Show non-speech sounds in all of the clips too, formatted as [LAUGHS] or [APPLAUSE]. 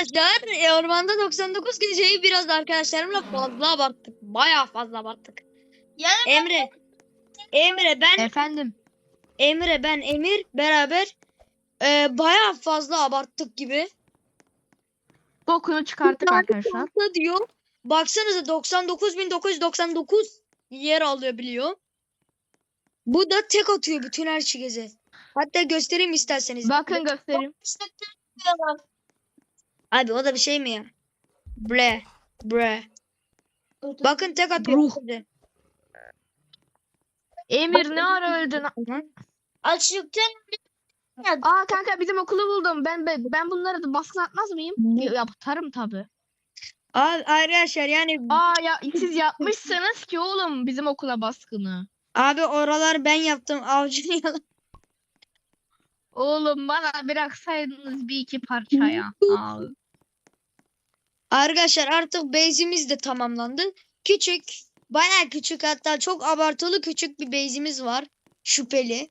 Arkadaşlar e, ormanda 99 geceyi biraz da arkadaşlarımla fazla abarttık. Bayağı fazla abarttık. Yani Emre. Emre ben Efendim. Emre ben Emir beraber e, bayağı fazla abarttık gibi. Bokunu çıkarttık arkadaşlar. Diyor. Baksanıza 99.999 yer alıyor biliyor. Bu da tek atıyor bütün her şeyi. Hatta göstereyim isterseniz. Bakın göstereyim. Abi o da bir şey mi ya? Bre. Bre. Bakın tek atıyor. Emir ne ara öldün? Açlıktan Aa kanka bizim okulu buldum. Ben ben, ben bunları da baskın atmaz mıyım? Yaparım tabi. Abi arkadaşlar yani Aa ya siz yapmışsınız ki oğlum bizim okula baskını. abi oralar ben yaptım avcını [LAUGHS] yalan. Oğlum bana bıraksaydınız bir iki parça ya. Aa. Arkadaşlar artık base'imiz de tamamlandı. Küçük, bayağı küçük hatta çok abartılı küçük bir base'imiz var. Şüpheli.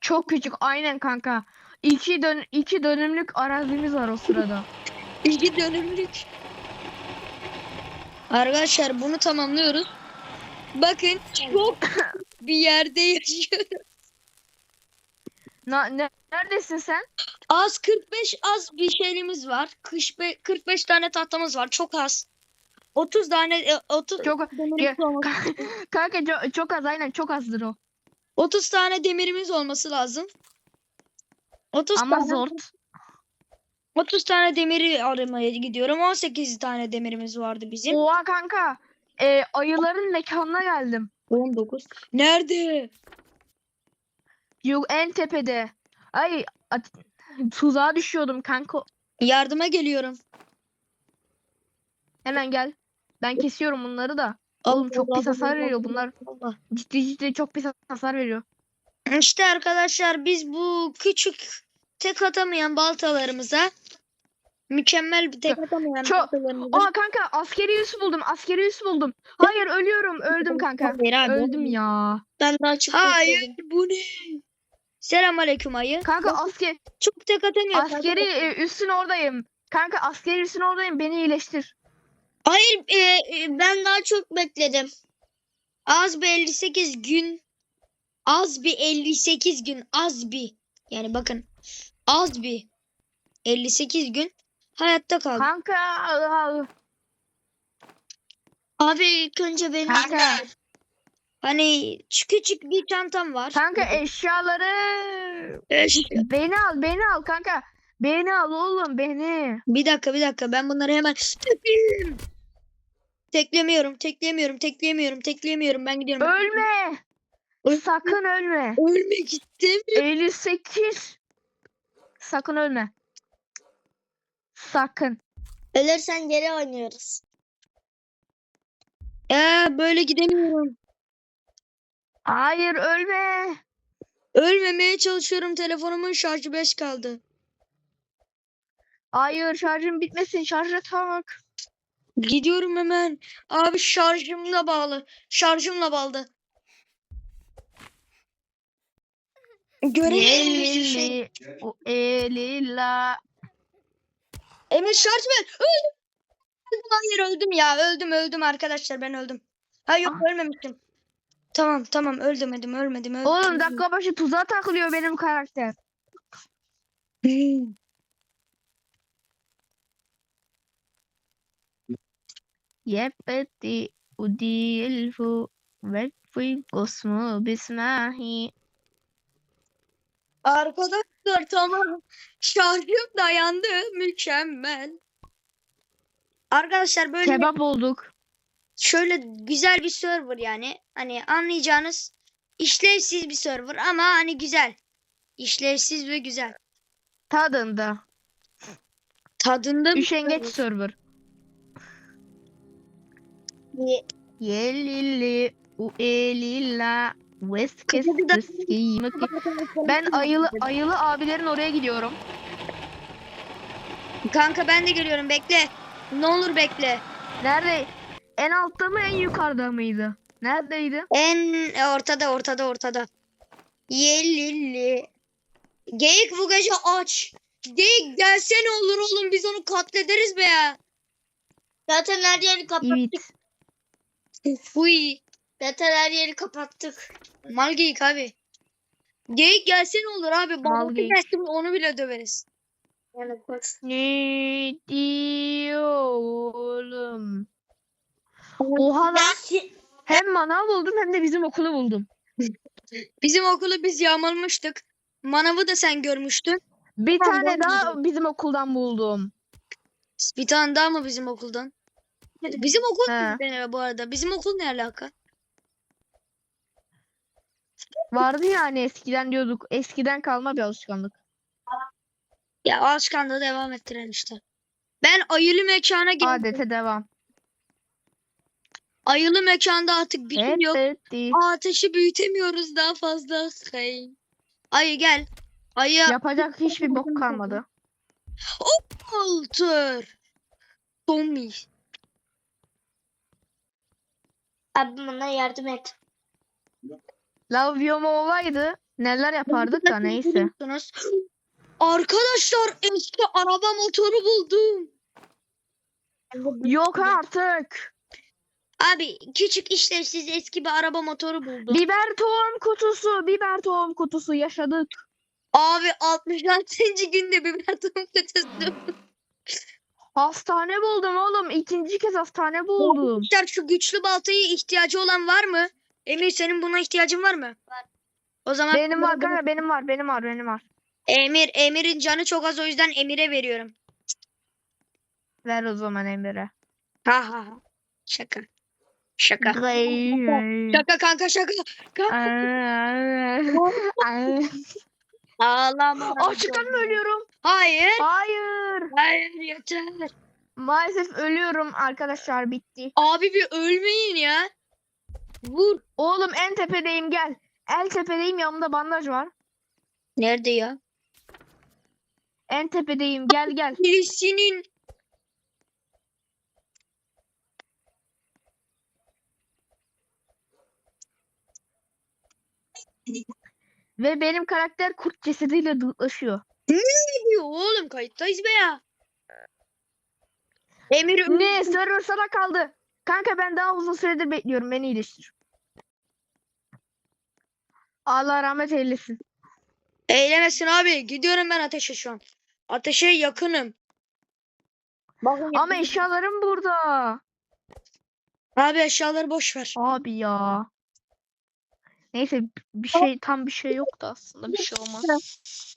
Çok küçük aynen kanka. İki, dön iki dönümlük arazimiz var o sırada. İlgi dönümlük. Arkadaşlar bunu tamamlıyoruz. Bakın çok [LAUGHS] bir yerde yaşıyoruz. Na, ne, neredesin sen? Az 45 az bir şeyimiz var. 45, 45 tane tahtamız var. Çok az. 30 tane e, 30 Çok demirimiz Ge- olması, [LAUGHS] kanka çok, çok az aynen çok azdır o. 30 tane demirimiz olması lazım. 30 Ama tane zor. 30 tane demiri aramaya gidiyorum. 18 tane demirimiz vardı bizim. Oha kanka. Ee, ayıların mekanına geldim. 19. Nerede? Yok en tepede. Ay at- tuzağa düşüyordum kanka. Yardıma geliyorum. Hemen gel. Ben kesiyorum bunları da. Oğlum çok pis hasar veriyor bunlar. Allah. Ciddi ciddi çok pis hasar veriyor. İşte arkadaşlar biz bu küçük tek atamayan baltalarımıza mükemmel bir tek atamayan Çok- baltalarımıza Aa kanka askeri üs buldum. Askeri üs buldum. Hayır ölüyorum. Öldüm kanka. Hayır abi, Öldüm ya. ben daha çok Hayır bu ne? Selamünaleyküm ayı. Kanka asker Çok tek atamıyor. askeri e, üssün oradayım. Kanka askeri üssün oradayım. Beni iyileştir. Hayır e, e, ben daha çok bekledim. Az bir 58 gün. Az bir 58 gün. Az bir. Yani bakın. Az bir. 58 gün hayatta kaldı. Kanka Abi ilk önce benim Kanka. Hani küçük bir çantam var. kanka eşyaları Eş- beni al beni al kanka. Beni al oğlum beni. Bir dakika bir dakika ben bunları hemen tekleyeyim. Teklemiyorum, teklemiyorum, teklemiyorum, teklemiyorum. Ben gidiyorum. Ölme. Öl- Sakın ölme. Ölmek istemiyorum. 58. Sakın ölme. Sakın. ölürsen geri oynuyoruz. Ee, böyle gidemiyorum. Hayır ölme. Ölmemeye çalışıyorum. Telefonumun şarjı 5 kaldı. Hayır şarjım bitmesin. Şarja tak. Gidiyorum hemen. Abi şarjımla bağlı. Şarjımla bağlı. Göremiyorum şey. O elila. Emir şarj ver. Öldüm. Hayır öldüm ya. Öldüm öldüm arkadaşlar ben öldüm. Ha yok ölmemiştim. Tamam tamam öldürmedim ölmedim. ölmedim. Oğlum dakika başı tuzağa takılıyor benim karakter. Yepeti udilfu vekfi kosmu bismahi. Arkadaşlar tamam. Şarjım dayandı. Mükemmel. Arkadaşlar böyle... Kebap olduk şöyle güzel bir server yani. Hani anlayacağınız işlevsiz bir server ama hani güzel. İşlevsiz ve güzel. Tadında. Tadında bir Üşengeç server. Ye- Yelili u elila Veskes da- Ben ayılı ayılı abilerin oraya gidiyorum. Kanka ben de geliyorum bekle. Ne olur bekle. Nerede? En altta mı en yukarıda mıydı? Neredeydi? En ortada ortada ortada. Yelili. Geyik bu gece aç. Geyik gelsene olur oğlum biz onu katlederiz be ya. Zaten her yeri kapattık. Evet. Uy. Zaten her yeri kapattık. Mal geyik abi. Geyik gelsene olur abi. Babası geyik. gelsin onu bile döveriz. Yani koş. Ne diyor oğlum? Oha. Ben- Hem manav buldum hem de bizim okulu buldum. Bizim okulu biz yağmalamıştık. Manavı da sen görmüştün. Bir Ben tane daha görmedim. bizim okuldan buldum. Bir tane daha mı bizim okuldan? Bizim okul He. ne bu arada? Bizim okul ne alaka? Vardı yani eskiden diyorduk. Eskiden kalma bir alışkanlık. Ya alışkanlığı devam ettiren işte. Ben ayılı mekana geldim. Adete devam. Ayılı mekanda artık bir şey Evet, yok. değil. Ateşi büyütemiyoruz daha fazla. Hey. Ayı gel. Ayı Yapacak hiçbir bok kalmadı. altır. Tommy. Abi bana yardım et. Love Yoma olaydı neler yapardık da neyse. Arkadaşlar eski araba motoru buldum. Yok artık. Abi küçük işlevsiz eski bir araba motoru buldum. Biber tohum kutusu, biber tohum kutusu yaşadık. Abi 66. günde biber tohum kutusu. Hastane buldum oğlum. İkinci kez hastane buldum. Arkadaşlar şu güçlü baltayı ihtiyacı olan var mı? Emir senin buna ihtiyacın var mı? Var. O zaman Benim var kanka benim var benim var benim var. Emir Emir'in canı çok az o yüzden Emir'e veriyorum. Ver o zaman Emir'e. Ha ha ha. Şaka. Şaka. Şaka kanka şaka. Kanka. [LAUGHS] Ağlama. Açıktan mı ölüyorum? Hayır. Hayır. Hayır yeter. Maalesef ölüyorum arkadaşlar bitti. Abi bir ölmeyin ya. Vur. Oğlum en tepedeyim gel. En tepedeyim yanımda bandaj var. Nerede ya? En tepedeyim gel gel. Birisinin. Ve benim karakter kurt cesediyle dıtlaşıyor. Ne diyor oğlum kayıttayız be ya. Emir Ne server sana kaldı. Kanka ben daha uzun süredir bekliyorum beni iyileştir. Allah rahmet eylesin. Eylemesin abi. Gidiyorum ben ateşe şu an. Ateşe yakınım. Bakın Ama eşyalarım burada. Abi eşyaları boş ver. Abi ya. Neyse bir şey tam bir şey yoktu aslında bir şey olmaz.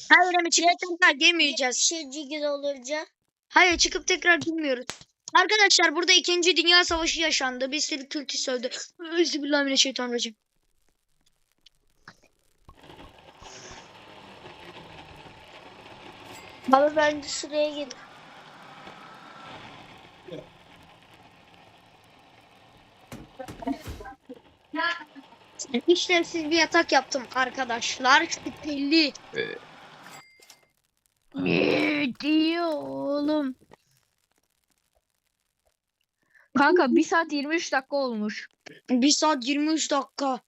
Hayır Emir çıkıp tekrar Bir girmeyeceğiz. şey cigil olunca. Hayır çıkıp tekrar girmiyoruz. Arkadaşlar burada 2. Dünya Savaşı yaşandı. Bir sürü kültüs öldü. Bismillahirrahmanirrahim. Baba bence şuraya gidin. İşlevsiz bir yatak yaptım arkadaşlar. Şüpheli. Ne diyor oğlum? Kanka 1 saat 23 dakika olmuş. 1 saat 23 dakika.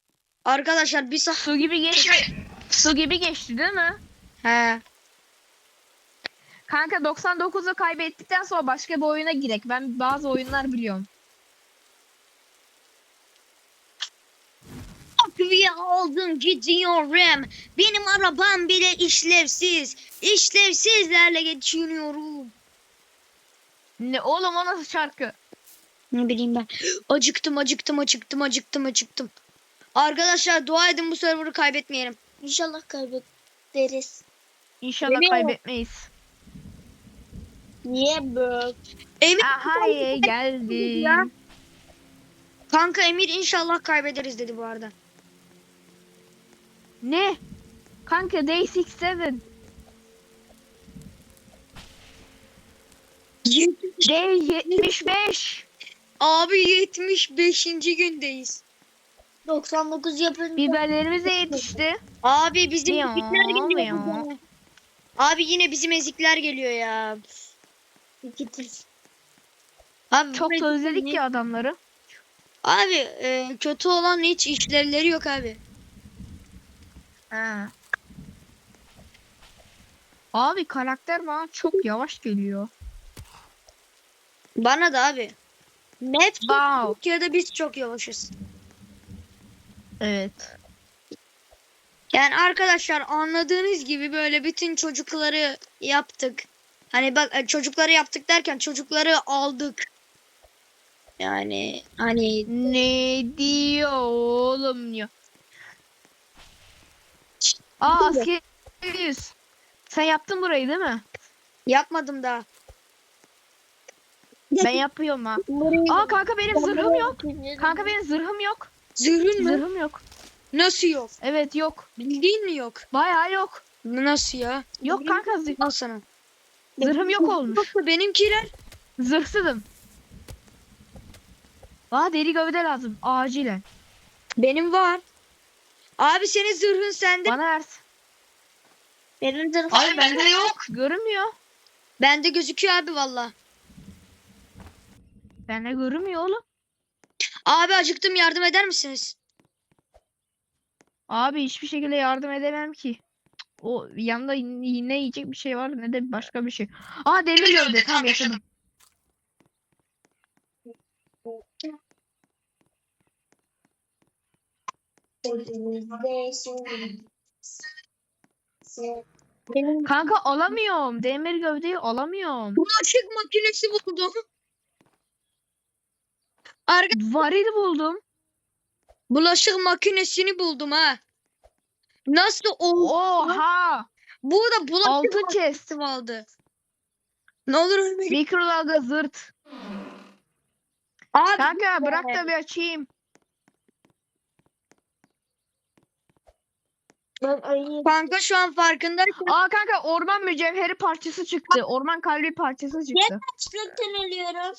Arkadaşlar 1 saat. Su gibi geçti. Su gibi geçti değil mi? He. Kanka 99'u kaybettikten sonra başka bir oyuna girek. Ben bazı oyunlar biliyorum. Akviye aldım gidiyorum. Benim arabam bile işlevsiz. İşlevsizlerle geçiniyorum. Ne oğlum o nasıl şarkı? Ne bileyim ben. Acıktım acıktım acıktım acıktım acıktım. Arkadaşlar dua edin bu server'ı kaybetmeyelim. İnşallah kaybederiz. İnşallah Geliyor. kaybetmeyiz. Niye böyle? Emir Aha geldi. Kanka Emir inşallah kaybederiz dedi bu arada. Ne? Kanka Day 67. Day 75. Abi 75. gündeyiz. 99 yapınca Biberlerimiz de yetişti. Abi bizim Ya, ezikler geliyor. ya. Abi yine bizim ezikler geliyor ya. Abi Çok özledik ya adamları. Abi e, kötü olan hiç işlevleri yok abi. Ha. Abi karakter bana çok yavaş geliyor. Bana da abi. Net Wow. Türkiye'de biz çok yavaşız. Evet. Yani arkadaşlar anladığınız gibi böyle bütün çocukları yaptık. Hani bak e, çocukları yaptık derken çocukları aldık. Yani hani Ne diyor oğlum ya? Aa askeriyiz. Sen yaptın burayı değil mi? yapmadım daha. Ben yapıyorum ha. Aa kanka benim zırhım yok. Kanka benim zırhım yok. Zırhın mı? Zırhım yok. Nasıl yok? Evet yok. Bildiğin mi yok? Bayağı yok. Nasıl ya? Yok kanka zırh- Al sana. zırhım yok olmuş. Benimkiler Zırhsızım. Aa deri gövde lazım. Acilen. benim var. Abi senin zırhın sende. Bana versin. Benim de Hayır bende yok. Görünmüyor. Bende gözüküyor abi valla. Bende görünmüyor oğlum. Abi acıktım yardım eder misiniz? Abi hiçbir şekilde yardım edemem ki. O yanında ne yiyecek bir şey var ne de başka bir şey. Aa deri gövde tamam yaşadım. benim Kanka alamıyorum. Demir gövdeyi alamıyorum. Bulaşık makinesi buldum. Arka Varil buldum. bulaşık makinesini buldum ha. Nasıl o? Oha! Bu da bulaşık Altın chest. makinesi aldı. Ne olur ölme. Mikrodalga zırt. Abi Kanka bırak da bir açayım. Ben kanka şu an farkındaysan Aa kanka orman mücevheri parçası çıktı. Orman kalbi parçası çıktı. açlıktan ölüyorum.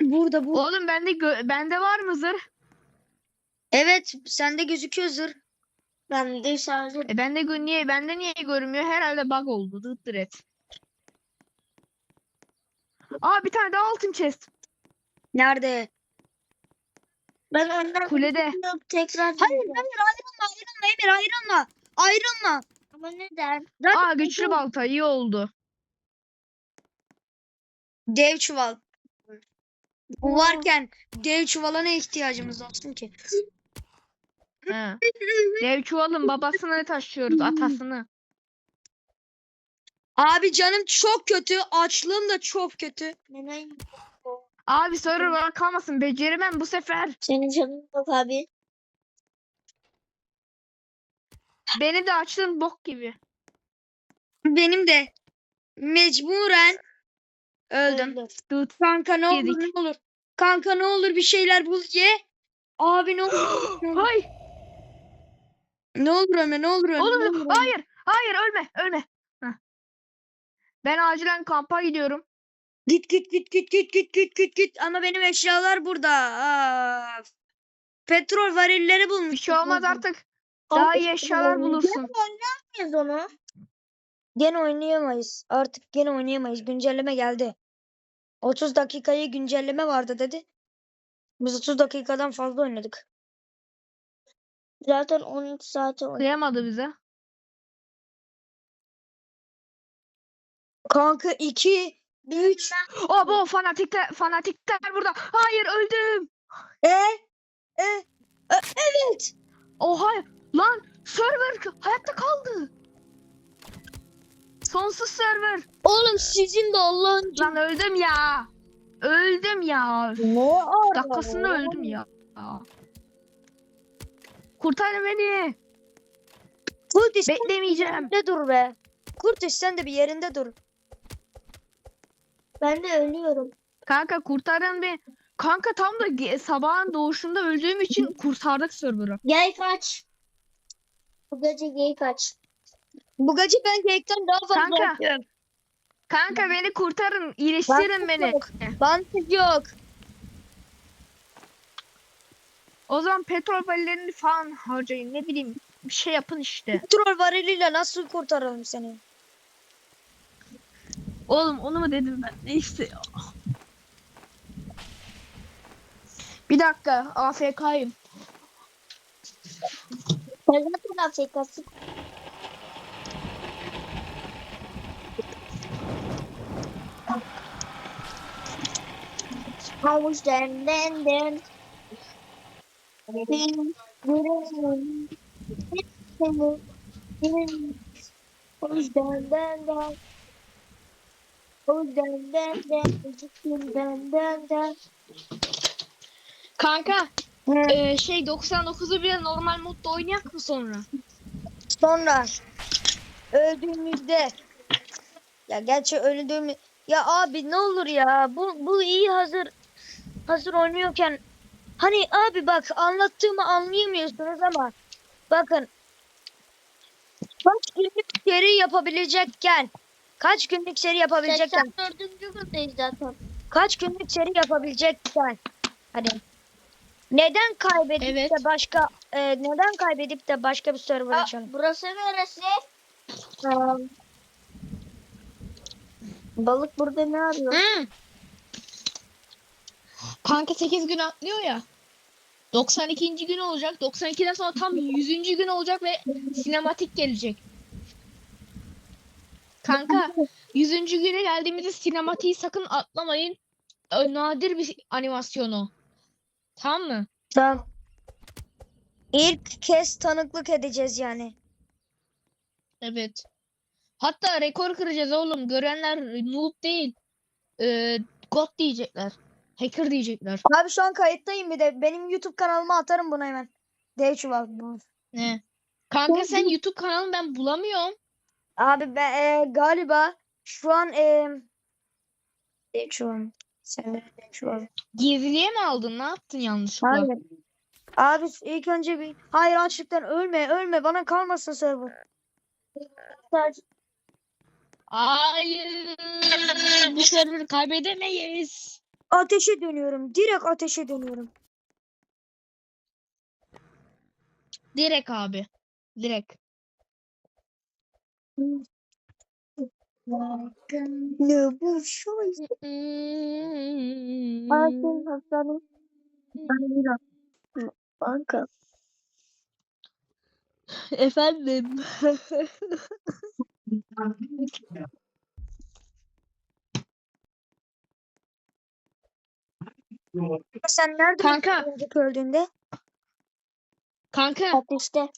burada bu. Oğlum bende gö- bende var mı zırh? Evet sende gözüküyor zırh. Ben de şarjı E bende gö- niye bende niye görünmüyor? Herhalde bug oldu. Dıt dıret. Aa bir tane daha altın chest. Nerede? Ben önden Kulede. yok, tekrar Hayır hayır ayrılma ayrılma Emir ayrılma. Ayrılma. ama neden? Zaten Aa güçlü balta iyi oldu. Dev çuval. Bu varken dev çuvala ne ihtiyacımız olsun ki? He. Dev çuvalın babasını taşıyoruz atasını. Abi canım çok kötü. Açlığım da çok kötü. Neden? Abi server bana kalmasın beceremem bu sefer. Senin canın yok abi. Beni de açtın bok gibi. Benim de mecburen öldüm. Öldüm. Kanka ne olur Yedik. ne olur. Kanka ne olur bir şeyler bul ye. Abi ne olur. ne [GASPS] olur. Hay. Ne olur Ömer ne olur ne olur, Oğlum Ömer. hayır. Hayır ölme ölme. Heh. Ben acilen kampa gidiyorum. Git git git git git git git git git. Ama benim eşyalar burada. Aa. Petrol varilleri bulmuş. Bir şey olmaz artık. Daha iyi eşyalar bulursun. Biz onu. Gene oynayamayız. Artık gene oynayamayız. Güncelleme geldi. 30 dakikayı güncelleme vardı dedi. Biz 30 dakikadan fazla oynadık. Zaten 13 saat oynadık. Kıyamadı bize. Kanka 2 3 O bu fanatikler fanatikler burada. Hayır öldüm. e e e, evet. Oha lan server hayatta kaldı. Sonsuz server. Oğlum sizin de Allah'ın Lan öldüm ya. Öldüm ya. ne Dakikasında öldüm ya. Kurtar beni. Kurtiş Beklemeyeceğim. yerinde dur be. Kurtiş sen de bir yerinde dur. Ben de ölüyorum. Kanka kurtarın beni. Kanka tam da sabahın doğuşunda öldüğüm için kurtardık server'ı. Gel kaç. Bu gece gay kaç. Bu gacı ben kekten daha fazla Kanka. yapıyorum. Kanka beni kurtarın. iyileştirin beni. Bantık yok. O zaman petrol ballerini falan harcayın. Ne bileyim bir şey yapın işte. Petrol variliyle nasıl kurtaralım seni? Oğlum onu mu dedim ben? Neyse. Bir dakika AFK'yım. Nerede Afrikası? Havuç den den den. Havuç den den den. Havuç den den den. Kanka e, şey 99'u bir normal modda oynayak mı sonra? Sonra. Öldüğümüzde. Ya gerçi öldüğümüz ya abi ne olur ya bu bu iyi hazır hazır oynuyorken hani abi bak anlattığımı anlayamıyorsunuz ama bakın kaç günlük seri yapabilecekken kaç günlük seri yapabilecekken 84. gündeyz zaten. kaç günlük seri yapabilecekken hani neden kaybedip Evet. de başka e, neden kaybedip de başka bir server Aa, açalım? burası neresi? Balık burada ne arıyor? Hı. Kanka 8 gün atlıyor ya. 92. gün olacak. 92'den sonra tam 100. gün olacak ve sinematik gelecek. Kanka 100. güne geldiğimizde sinematiği sakın atlamayın. Nadir bir animasyonu. Tamam mı? Tamam. İlk kez tanıklık edeceğiz yani. Evet. Hatta rekor kıracağız oğlum. Görenler noob değil. Ee, God diyecekler. Hacker diyecekler. Abi şu an kayıttayım bir de. Benim YouTube kanalıma atarım bunu hemen. D çuval. Ne? Kanka sen YouTube kanalını ben bulamıyorum. Abi ben e, galiba şu an e, D çuval. Sen D çuval. Gizliye mi aldın? Ne yaptın yanlışlıkla? Hayır. Abi ilk önce bir hayır açlıktan ölme ölme bana kalmasın server. Hayır. Bu serverı kaybedemeyiz. Ateşe dönüyorum. Direkt ateşe dönüyorum. Direkt abi. Direkt. Ne bu şu Ağzın hastane. Banka. Efendim. Sen nerede Kanka. öldüğünde? Kanka. Ateşte.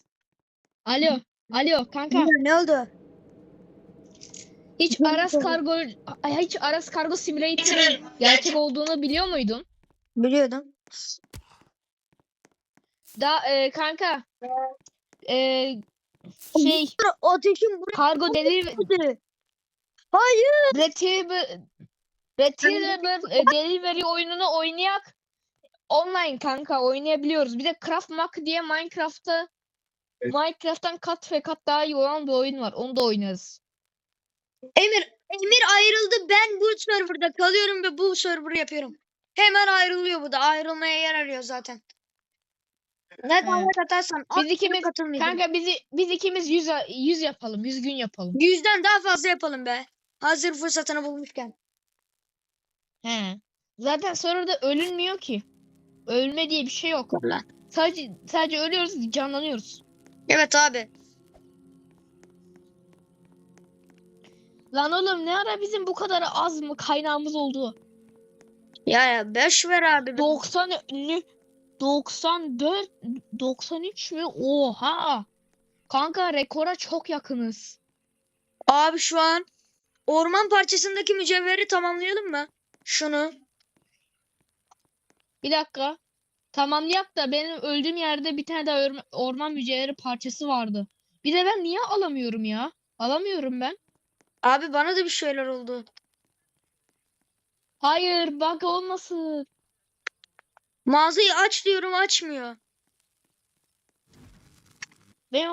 Alo. Alo kanka. Ne oldu? Hiç Aras Kargo Ay, hiç Aras Kargo Simulator'ın gerçek olduğunu biliyor muydun? Biliyordum. Da e, kanka. E, şey Ateşim buraya kargo delivery geldi. Hayır. Retriever Retriever e, Delivery oyununu oynayak. Online kanka oynayabiliyoruz. Bir de Craft Mac diye Minecraft'ta Minecraft'tan kat ve kat daha iyi olan bir oyun var. Onu da oynarız. Emir, Emir ayrıldı. Ben bu serverda kalıyorum ve bu server'ı yapıyorum. Hemen ayrılıyor bu da. Ayrılmaya yer arıyor zaten. Ne atarsan at, Biz ikimiz katılmayacağım. kanka bizi biz ikimiz 100 100 yapalım. 100 gün yapalım. Yüzden daha fazla yapalım be. Hazır fırsatını bulmuşken. He. Zaten sonra da ölünmüyor ki. Ölme diye bir şey yok. Sadece sadece ölüyoruz, canlanıyoruz. Evet abi. Lan oğlum ne ara bizim bu kadar az mı kaynağımız oldu? Ya ya 5 ver abi. 90 ünlü 94 93 mü? Oha. Kanka rekora çok yakınız. Abi şu an orman parçasındaki mücevheri tamamlayalım mı? Şunu. Bir dakika. Tamamlayak da benim öldüğüm yerde bir tane daha orma- orman mücevheri parçası vardı. Bir de ben niye alamıyorum ya? Alamıyorum ben. Abi bana da bir şeyler oldu. Hayır, bug olmasın. Mağazayı aç diyorum açmıyor. Ben.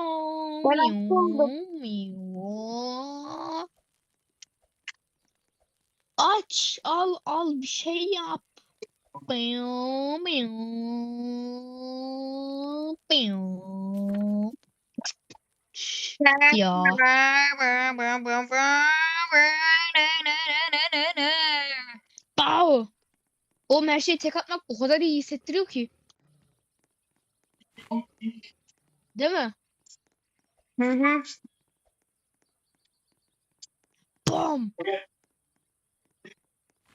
Aç, al, al bir şey yap. Meow, meow, meow. Ya. Wow. Oğlum her şeyi tek atmak o kadar iyi hissettiriyor ki. Değil mi? Hı hı. Bam.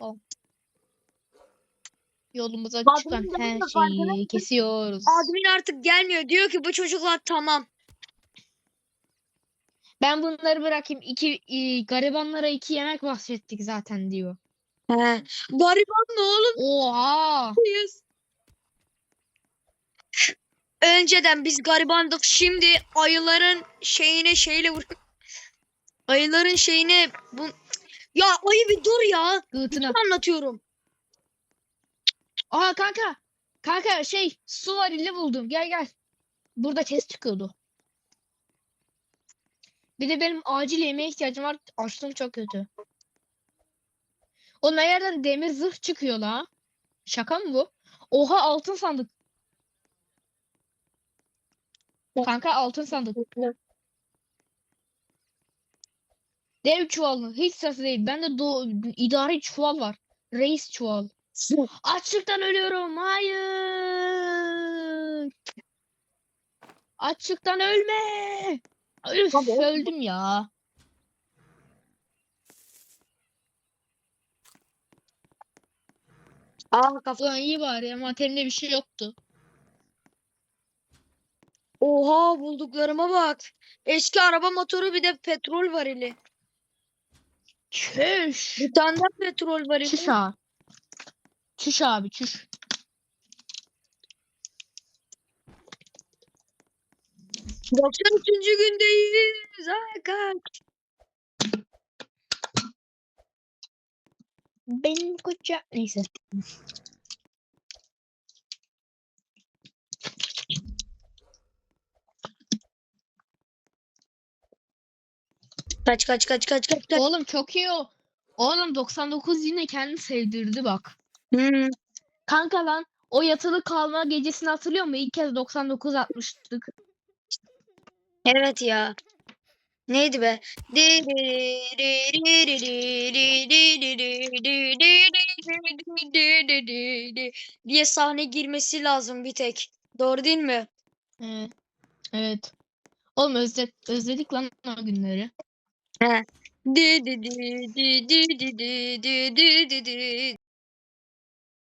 Bam. Yolumuza Admin çıkan her şeyi kesiyoruz. Admin artık gelmiyor. Diyor ki bu çocuklar tamam. Ben bunları bırakayım. İki e, garibanlara iki yemek bahsettik zaten diyor. He. Gariban mı oğlum? Oha! Biz. Önceden biz garibandık. Şimdi ayıların şeyine şeyle vur. Ayıların şeyine bu ya ayı bir dur ya. Gıtına. Anlatıyorum. Aa kanka. Kanka şey su varili buldum. Gel gel. Burada chest çıkıyordu. Bir de benim acil yemeğe ihtiyacım var. Açlığım çok kötü. Her yerden demir zırh çıkıyor la. Şaka mı bu? Oha altın sandık. Kanka altın sandık. Dev çuval. Hiç sırası değil. Bende do- idari çuval var. Reis çuval. Açlıktan ölüyorum. Hayır. Açlıktan ölme. Üf, Tabii. öldüm ya. Aa kafa. Ulan iyi bari envanterimde bir şey yoktu. Oha bulduklarıma bak. Eski araba motoru bir de petrol varili. Çüş. Bir tane petrol varili. Çüş abi. Çüş abi çüş. Doksan üçüncü gündeyiz. Ay kaç. Benim koca neyse. Kaç kaç kaç kaç kaç kaç. Oğlum çok iyi o. Oğlum 99 yine kendini sevdirdi bak. Hmm. Kanka lan o yatılı kalma gecesini hatırlıyor musun? İlk kez 99 atmıştık. Evet ya. Neydi be? diye sahne girmesi lazım bir tek. Doğru değil mi? Evet. Evet. Oğlum özle özledik lan o günleri. Di